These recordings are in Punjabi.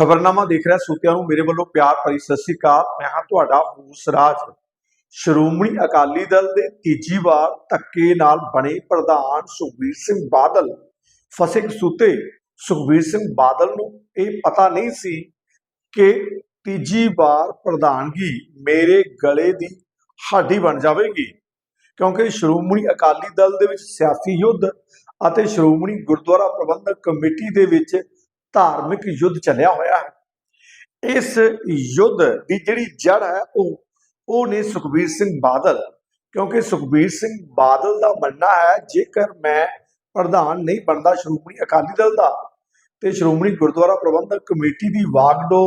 ਖਬਰਨਾਮਾ ਦੇਖ ਰਿਹਾ ਸੂਤਿਆਂ ਨੂੰ ਮੇਰੇ ਵੱਲੋਂ ਪਿਆਰ ਭਰੀ ਸਤਿ ਸ੍ਰੀ ਅਕਾਲ। ਮੈਂ ਹਾਂ ਤੁਹਾਡਾ ਹੂਸਰਾਜ ਸ਼੍ਰੋਮਣੀ ਅਕਾਲੀ ਦਲ ਦੇ ਤੀਜੀ ਵਾਰ ਧੱਕੇ ਨਾਲ ਬਣੇ ਪ੍ਰਧਾਨ ਸੁਖਬੀਰ ਸਿੰਘ ਬਾਦਲ। ਫਸੇ ਕਸੂਤੇ ਸੁਖਬੀਰ ਸਿੰਘ ਬਾਦਲ ਨੂੰ ਇਹ ਪਤਾ ਨਹੀਂ ਸੀ ਕਿ ਤੀਜੀ ਵਾਰ ਪ੍ਰਧਾਨਗੀ ਮੇਰੇ ਗਲੇ ਦੀ ਹੱਡੀ ਬਣ ਜਾਵੇਗੀ। ਕਿਉਂਕਿ ਸ਼੍ਰੋਮਣੀ ਅਕਾਲੀ ਦਲ ਦੇ ਵਿੱਚ ਸਿਆਸੀ ਯੁੱਧ ਅਤੇ ਸ਼੍ਰੋਮਣੀ ਗੁਰਦੁਆਰਾ ਪ੍ਰਬੰਧਕ ਕਮੇਟੀ ਦੇ ਵਿੱਚ ਧਾਰਮਿਕ ਯੁੱਧ ਚੱਲਿਆ ਹੋਇਆ ਹੈ। ਇਸ ਯੁੱਧ ਦੀ ਜਿਹੜੀ ਜੜ ਹੈ, ਉਹ ਉਹ ਨੇ ਸੁਖਬੀਰ ਸਿੰਘ ਬਾਦਲ, ਕਿਉਂਕਿ ਸੁਖਬੀਰ ਸਿੰਘ ਬਾਦਲ ਦਾ ਮੰਨਣਾ ਹੈ, ਜੇਕਰ ਮੈਂ ਪ੍ਰਧਾਨ ਨਹੀਂ ਬਣਦਾ ਸ਼੍ਰੋਮਣੀ ਅਕਾਲੀ ਦਲ ਦਾ, ਤੇ ਸ਼੍ਰੋਮਣੀ ਗੁਰਦੁਆਰਾ ਪ੍ਰਬੰਧਕ ਕਮੇਟੀ ਦੀ ਵਾਗਡੋ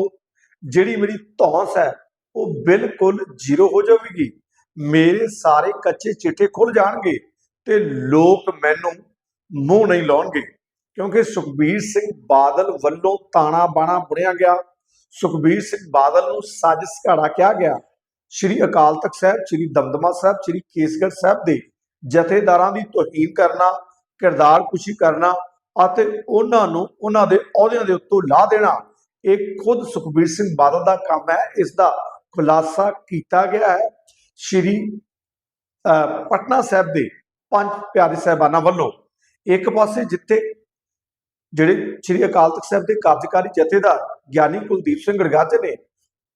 ਜਿਹੜੀ ਮੇਰੀ ਧੌਂਸ ਹੈ, ਉਹ ਬਿਲਕੁਲ ਜ਼ੀਰੋ ਹੋ ਜਾਵੇਗੀ। ਮੇਰੇ ਸਾਰੇ ਕੱਚੇ ਚਿੱਠੇ ਖੁੱਲ ਜਾਣਗੇ ਤੇ ਲੋਕ ਮੈਨੂੰ ਮੂੰਹ ਨਹੀਂ ਲਾਉਣਗੇ। ਕਿਉਂਕਿ ਸੁਖਬੀਰ ਸਿੰਘ ਬਾਦਲ ਵੱਲੋਂ ਤਾਣਾ ਬਾਣਾ ਬੁਣਿਆ ਗਿਆ। ਸੁਖਬੀਰ ਸਿੰਘ ਬਾਦਲ ਨੂੰ ਸੱਜ ਸਘਾੜਾ ਕਿਹਾ ਗਿਆ। ਸ਼੍ਰੀ ਅਕਾਲ ਤਖਤ ਸਾਹਿਬ ਸ਼੍ਰੀ ਦਮਦਮਾ ਸਾਹਿਬ ਸ਼੍ਰੀ ਕੇਸਗੜ੍ਹ ਸਾਹਿਬ ਦੇ ਜਥੇਦਾਰਾਂ ਦੀ ਤੋਹੀਨ ਕਰਨਾ ਕਿਰਦਾਰ ਕੁਸ਼ੀ ਕਰਨਾ ਅਤੇ ਉਹਨਾਂ ਨੂੰ ਉਹਨਾਂ ਦੇ ਅਹੁਦਿਆਂ ਦੇ ਉੱਤੋਂ ਲਾ ਦੇਣਾ ਇਹ ਖੁਦ ਸੁਖਬੀਰ ਸਿੰਘ ਬਾਦਲ ਦਾ ਕੰਮ ਹੈ। ਇਸ ਦਾ ਖੁਲਾਸਾ ਕੀਤਾ ਗਿਆ ਹੈ। ਸ਼੍ਰੀ ਅਹ, ਪਟਨਾ ਸਾਹਿਬ ਦੇ ਪੰਜ ਪਿਆਰੇ ਸਾਹਿਬਾਨਾਂ ਵੱਲੋਂ ਇੱਕ ਪਾਸੇ ਜਿੱਥੇ ਜਿਹੜੇ ਸ਼੍ਰੀ ਅਕਾਲ ਤਖਤ ਸਾਹਿਬ ਦੇ ਕਾਰਜਕਾਰੀ ਜਥੇਦਾਰ ਗਿਆਨੀ ਕੁਲਦੀਪ ਸਿੰਘ ਗੜਗਾਜ ਨੇ,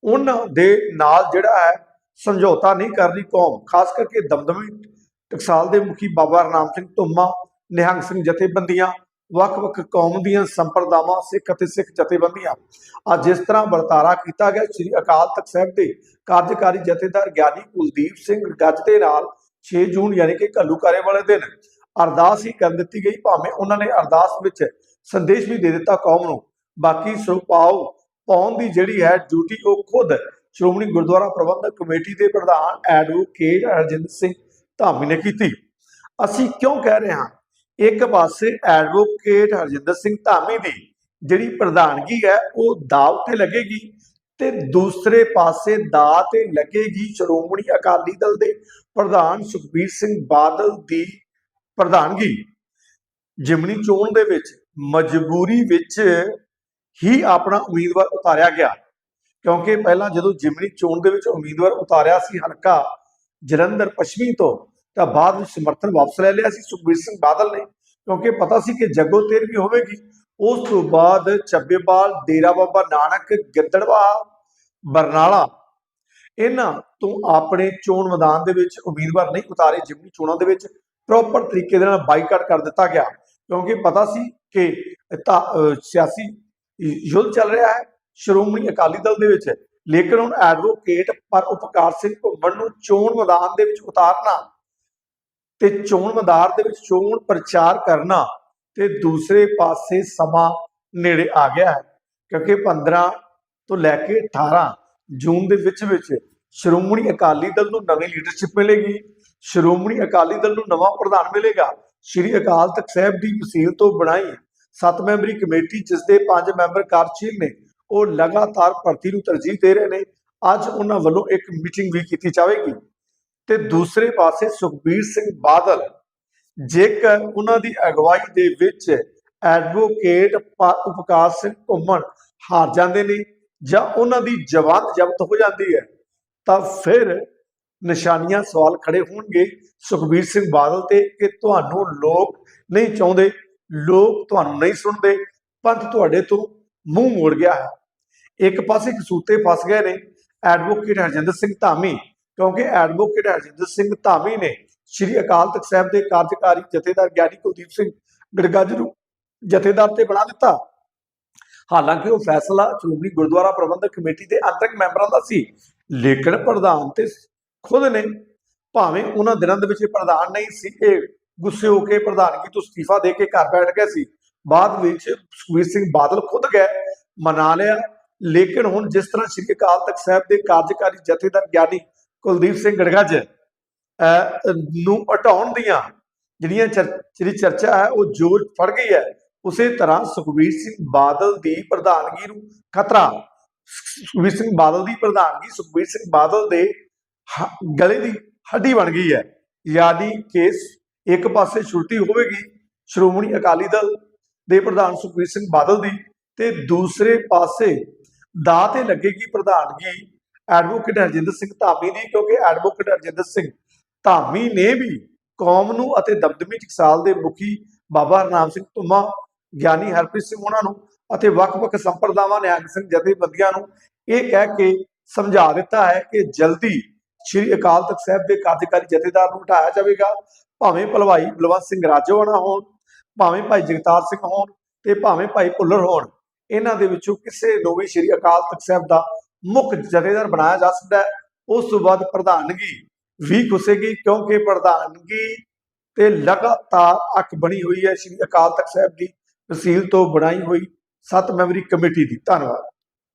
ਉਹਨਾਂ ਦੇ ਨਾਲ ਜਿਹੜਾ ਹੈ ਸਮਝੌਤਾ ਨਹੀਂ ਕਰ ਰਹੀ ਕੌਮ, ਖਾਸ ਕਰਕੇ ਦਮਦਮੀ ਟਕਸਾਲ ਦੇ ਮੁਖੀ ਬਾਬਾ ਹਰਨਾਮ ਸਿੰਘ ਧੁੰਮਾ, ਨਿਹੰਗ ਸਿੰਘ ਜਥੇਬੰਦੀਆਂ, ਵੱਖ-ਵੱਖ ਕੌਮ ਦੀਆਂ ਸੰਪਰਦਾਵਾਂ, ਸਿੱਖ ਅਤੇ ਸਿੱਖ ਜਥੇਬੰਦੀਆਂ। ਅੱਜ ਜਿਸ ਤਰ੍ਹਾਂ ਵਰਤਾਰਾ ਕੀਤਾ ਗਿਆ, ਸ਼੍ਰੀ ਅਕਾਲ ਤਖਤ ਸਾਹਿਬ ਦੇ ਕਾਰਜਕਾਰੀ ਜਥੇਦਾਰ ਗਿਆਨੀ ਕੁਲਦੀਪ ਸਿੰਘ ਗੱਜ ਦੇ ਨਾਲ 6 ਜੂਨ ਯਾਨੀ ਕਿ ਘੱਲੂਕਾਰੇ ਵਾਲੇ ਦਿਨ ਅਰਦਾਸ ਹੀ ਕਰ ਦਿੱਤੀ ਗਈ। ਭਾਵੇਂ ਉਹਨਾਂ ਨੇ ਅਰਦਾਸ ਵਿੱਚ ਸੰਦੇਸ਼ ਵੀ ਦੇ ਦਿੱਤਾ ਕੌਮ ਨੂੰ। ਬਾਕੀ ਸਰਪਾਉ ਪਾਉਣ ਦੀ ਜਿਹੜੀ ਹੈ ਡਿਊਟੀ ਉਹ ਖੁਦ ਸ਼੍ਰੋਮਣੀ ਗੁਰਦੁਆਰਾ ਪ੍ਰਬੰਧਕ ਕਮੇਟੀ ਦੇ ਪ੍ਰਧਾਨ ਐਡਵੋਕੇਟ ਹਰਜਿੰਦਰ ਸਿੰਘ ਧਾਮੀ ਨੇ ਕੀਤੀ। ਅਸੀਂ ਕਿਉਂ ਕਹਿ ਰਹੇ ਹਾਂ? ਇੱਕ ਪਾਸੇ ਐਡਵੋਕੇਟ ਹਰਜਿੰਦਰ ਸਿੰਘ ਧਾਮੀ ਦੀ ਜਿਹੜੀ ਪ੍ਰਧਾਨਗੀ ਹੈ ਉਹ ਦਾਅ ਤੇ ਲੱਗੇਗੀ ਤੇ ਦੂਸਰੇ ਪਾਸੇ ਦਾਅ ਤੇ ਲੱਗੇਗੀ ਸ਼੍ਰੋਮਣੀ ਅਕਾਲੀ ਦਲ ਦੇ ਪ੍ਰਧਾਨ ਸੁਖਬੀਰ ਸਿੰਘ ਬਾਦਲ ਦੀ ਪ੍ਰਧਾਨਗੀ। ਜਿਮਨੀ ਚੋਣ ਦੇ ਵਿੱਚ ਮਜਬੂਰੀ ਵਿੱਚ ਹੀ ਆਪਣਾ ਉਮੀਦਵਾਰ ਉਤਾਰਿਆ ਗਿਆ। ਕਿਉਂਕਿ ਪਹਿਲਾਂ ਜਦੋਂ ਜਿਮਨੀ ਚੋਣ ਦੇ ਵਿੱਚ ਉਮੀਦਵਾਰ ਉਤਾਰਿਆ ਸੀ ਹਲਕਾ ਜਲੰਧਰ ਪੱਛਮੀ ਤੋਂ, ਤਾਂ ਬਾਅਦ ਵਿੱਚ ਸਮਰਥਨ ਵਾਪਸ ਲੈ ਲਿਆ ਸੀ। ਸੁਖਬੀਰ ਸਿੰਘ ਬਾਦਲ ਨੇ, ਕਿਉਂਕਿ ਪਤਾ ਸੀ ਕਿ ਜੱਗੋ ਤੇਰ ਵੀ ਹੋਵੇਗੀ। ਉਸ ਤੋਂ ਬਾਅਦ ਚੱਬੇਵਾਲ, ਡੇਰਾ ਬਾਬਾ ਨਾਨਕ, ਗਿੱਦੜਵਾ, ਬਰਨਾਲਾ, ਇਹਨਾਂ ਤੋਂ ਆਪਣੇ ਚੋਣ ਮੈਦਾਨ ਦੇ ਵਿੱਚ ਉਮੀਦਵਾਰ ਨਹੀਂ ਉਤਾਰੇ। ਜਿਮਨੀ ਚੋਣਾਂ ਦੇ ਵਿੱਚ ਪ੍ਰੋਪਰ ਤਰੀਕੇ ਦੇ ਨਾਲ ਬਾਈਕਾਟ ਕਰ ਦਿੱਤਾ ਗਿਆ। ਕਿਉਂਕਿ ਪਤਾ ਸੀ ਕਿ ਸਿਆਸੀ ਯੁੱਧ ਚੱਲ ਰਿਹਾ ਹੈ। ਸ਼੍ਰੋਮਣੀ ਅਕਾਲੀ ਦਲ ਦੇ ਵਿੱਚ ਲੇਕਿਨ ਹੁਣ ਐਡਵੋਕੇਟ ਪਰ ਉਪਕਾਰ ਸਿੰਘ ਘੁੰਮਣ ਨੂੰ ਚੋਣ ਮੈਦਾਨ ਦੇ ਵਿੱਚ ਉਤਾਰਨਾ ਤੇ ਚੋਣ ਮੈਦਾਨ ਦੇ ਵਿੱਚ ਚੋਣ ਪ੍ਰਚਾਰ ਕਰਨਾ ਤੇ ਦੂਸਰੇ ਪਾਸੇ ਸਮਾਂ ਨੇੜੇ ਆ ਗਿਆ ਹੈ। ਕਿਉਂਕਿ 15 ਤੋਂ ਲੈ ਕੇ 18 ਜੂਨ ਦੇ ਵਿੱਚ ਵਿੱਚ ਸ਼੍ਰੋਮਣੀ ਅਕਾਲੀ ਦਲ ਨੂੰ ਨਵੀਂ ਲੀਡਰਸ਼ਿਪ ਮਿਲੇਗੀ। ਸ਼੍ਰੋਮਣੀ ਅਕਾਲੀ ਦਲ ਨੂੰ ਨਵਾਂ ਪ੍ਰਧਾਨ ਮਿਲੇਗਾ। ਸ਼੍ਰੀ ਅਕਾਲ ਤਖਤ ਸਾਹਿਬ ਦੀ ਵਸੀਲ ਤੋਂ ਬਣਾਈ ਸੱਤ ਮੈਂਬਰੀ ਕਮੇਟੀ ਜਿਸ ਦੇ ਪੰਜ ਮੈਂਬਰ ਕਾਰਜਸ਼ੀਲ ਨੇ, ਉਹ ਲਗਾਤਾਰ ਭਰਤੀ ਨੂੰ ਤਰਜੀਹ ਦੇ ਰਹੇ ਨੇ। ਅੱਜ ਉਹਨਾਂ ਵੱਲੋਂ ਇੱਕ ਮੀਟਿੰਗ ਵੀ ਕੀਤੀ ਜਾਵੇਗੀ। ਤੇ ਦੂਸਰੇ ਪਾਸੇ ਸੁਖਬੀਰ ਸਿੰਘ ਬਾਦਲ, ਜੇਕਰ ਉਹਨਾਂ ਦੀ ਅਗਵਾਈ ਦੇ ਵਿੱਚ ਐਡਵੋਕੇਟ ਉਪਕਾਸ਼ ਸਿੰਘ ਘੁੰਮਣ ਹਾਰ ਜਾਂਦੇ ਨੇ ਜਾਂ ਉਹਨਾਂ ਦੀ ਜਵਾਨ ਜ਼ਬਤ ਹੋ ਜਾਂਦੀ ਹੈ, ਤਾਂ ਫਿਰ ਨਿਸ਼ਾਨੀਆਂ ਸਵਾਲ ਖੜੇ ਹੋਣਗੇ। ਸੁਖਬੀਰ ਸਿੰਘ ਬਾਦਲ ਤੇ ਕਿ ਤੁਹਾਨੂੰ ਲੋਕ ਨਹੀਂ ਚਾਹੁੰਦੇ, ਲੋਕ ਤੁਹਾਨੂੰ ਨਹੀਂ ਸੁਣਦੇ, ਪੰਥ ਤੁਹਾਡੇ ਤੋਂ ਮੂੰਹ ਮੋੜ ਗਿਆ ਹੈ। ਇੱਕ ਪਾਸੇ ਕਸੂਤੇ ਫਸ ਗਏ ਨੇ ਐਡਵੋਕੇਟ ਹਰਜਿੰਦਰ ਸਿੰਘ ਧਾਮੀ, ਕਿਉਂਕਿ ਐਡਵੋਕੇਟ ਹਰਜਿੰਦਰ ਸਿੰਘ ਧਾਮੀ ਨੇ ਸ਼੍ਰੀ ਅਕਾਲ ਤਖਤ ਸਾਹਿਬ ਦੇ ਕਾਰਜਕਾਰੀ ਜਥੇਦਾਰ ਗਿਆਨੀ ਕੁਲਦੀਪ ਸਿੰਘ ਗੜਗੱਜ ਨੂੰ ਜਥੇਦਾਰ ਤੇ ਬਣਾ ਦਿੱਤਾ। ਹਾਲਾਂਕਿ ਉਹ ਫੈਸਲਾ ਸ਼੍ਰੋਮਣੀ ਗੁਰਦੁਆਰਾ ਪ੍ਰਬੰਧਕ ਕਮੇਟੀ ਦੇ ਅੰਤਰਿਕ ਮੈਂਬਰਾਂ ਦਾ ਸੀ, ਲੇਕਿਨ ਪ੍ਰਧਾਨ ਤੇ ਖੁਦ ਨੇ ਭਾਵੇਂ ਉਹਨਾਂ ਦਿਨਾਂ ਦੇ ਵਿੱਚ ਇਹ ਪ੍ਰਧਾਨ ਨਹੀਂ ਸੀ, ਇਹ ਗੁੱਸੇ ਹੋ ਕੇ ਪ੍ਰਧਾਨਗੀ ਤੋਂ ਅਸਤੀਫਾ ਦੇ ਕੇ ਘਰ ਬੈਠ ਗਏ ਸੀ। ਬਾਅਦ ਵਿੱਚ ਸੁਖਬੀਰ ਸਿੰਘ ਬਾਦਲ ਖੁਦ ਗਏ, ਮਨਾ ਲਿਆ। ਲੇਕਿਨ ਹੁਣ ਜਿਸ ਤਰ੍ਹਾਂ ਸ਼੍ਰੀ ਅਕਾਲ ਤਖਤ ਸਾਹਿਬ ਦੇ ਕਾਰਜਕਾਰੀ ਜਥੇਦਾਰ ਗਿਆਨੀ ਕੁਲਦੀਪ ਸਿੰਘ ਗੜਗੱਜ ਨੂੰ ਹਟਾਉਣ ਦੀਆਂ ਜਿਹੜੀਆਂ ਚਰ- ਜਿਹੜੀ ਚਰਚਾ ਹੈ, ਉਹ ਜੋਰ ਫੜ ਗਈ ਹੈ, ਉਸੇ ਤਰ੍ਹਾਂ ਸੁਖਬੀਰ ਸਿੰਘ ਬਾਦਲ ਦੀ ਪ੍ਰਧਾਨਗੀ ਨੂੰ ਖਤਰਾ, ਸੁਖਬੀਰ ਸਿੰਘ ਬਾਦਲ ਦੀ ਪ੍ਰਧਾਨਗੀ ਸੁਖਬੀਰ ਸਿੰਘ ਬਾਦਲ ਦੇ ਗਲੇ ਦੀ ਹੱਡੀ ਬਣ ਗਈ ਹੈ। ਯਾਨੀ ਕੇਸ ਇੱਕ ਪਾਸੇ ਛੁੱਟੀ ਹੋਵੇਗੀ, ਸ਼੍ਰੋਮਣੀ ਅਕਾਲੀ ਦਲ ਦੇ ਪ੍ਰਧਾਨ ਸੁਖਬੀਰ ਸਿੰਘ ਬਾਦਲ ਦੀ ਤੇ ਦੂਸਰੇ ਪਾਸੇ ਦਾ ਤੇ ਲੱਗੇਗੀ ਪ੍ਰਧਾਨਗੀ ਐਡਵੋਕੇਟ ਹਰਜਿੰਦਰ ਸਿੰਘ ਧਾਮੀ ਦੀ, ਕਿਉਂਕਿ ਐਡਵੋਕੇਟ ਹਰਜਿੰਦਰ ਸਿੰਘ ਧਾਮੀ ਨੇ ਵੀ ਕੌਮ ਨੂੰ ਅਤੇ ਦਮਦਮੀ ਟਕਸਾਲ ਦੇ ਮੁਖੀ ਬਾਬਾ ਹਰਨਾਮ ਸਿੰਘ ਧੁੰਮਾ, ਗਿਆਨੀ ਹਰਪ੍ਰੀਤ ਸਿੰਘ ਉਹਨਾਂ ਨੂੰ ਅਤੇ ਵੱਖ-ਵੱਖ ਸੰਪਰਦਾਵਾਂ, ਨਿਹੰਗ ਸਿੰਘ ਜਥੇਬੰਦੀਆਂ ਨੂੰ ਇਹ ਕਹਿ ਕੇ ਸਮਝਾ ਦਿੱਤਾ ਹੈ ਕਿ ਜਲਦੀ ਸ੍ਰੀ ਅਕਾਲ ਤਖਤ ਸਾਹਿਬ ਦੇ ਕਾਰਜਕਾਰੀ ਜਥੇਦਾਰ ਨੂੰ ਹਟਾਇਆ ਜਾਵੇਗਾ, ਭਾਵੇਂ ਭਲਵਾਈ ਬਲਵੰਤ ਸਿੰਘ ਰਾਜੋਆਣਾ ਹੋਣ, ਭਾਵੇਂ ਭਾਈ ਜਗਤਾਰ ਸਿੰਘ ਹੋਣ ਤੇ ਭਾਵੇਂ ਭਾਈ ਭੁੱਲਰ ਹੋਣ, ਇਹਨਾਂ ਦੇ ਵਿੱਚੋਂ ਕਿਸੇ ਨੂੰ ਵੀ ਸ੍ਰੀ ਅਕਾਲ ਤਖਤ ਸਾਹਿਬ ਦਾ ਮੁੱਖ ਜਥੇਦਾਰ ਬਣਾਇਆ ਜਾ ਸਕਦਾ ਹੈ। ਉਸ ਤੋਂ ਬਾਅਦ ਪ੍ਰਧਾਨਗੀ ਵੀ ਖੁੱਸੇਗੀ ਕਿਉਂਕਿ ਪ੍ਰਧਾਨਗੀ ਤੇ ਲਗਾਤਾਰ ਅੱਖ ਬਣੀ ਹੋਈ ਹੈ ਸ੍ਰੀ ਅਕਾਲ ਤਖਤ ਸਾਹਿਬ ਦੀ, ਤਹਿਸੀਲ ਤੋਂ ਬਣਾਈ ਹੋਈ ਸੱਤ ਮੈਂਬਰੀ ਕਮੇਟੀ ਦੀ। ਧੰਨਵਾਦ।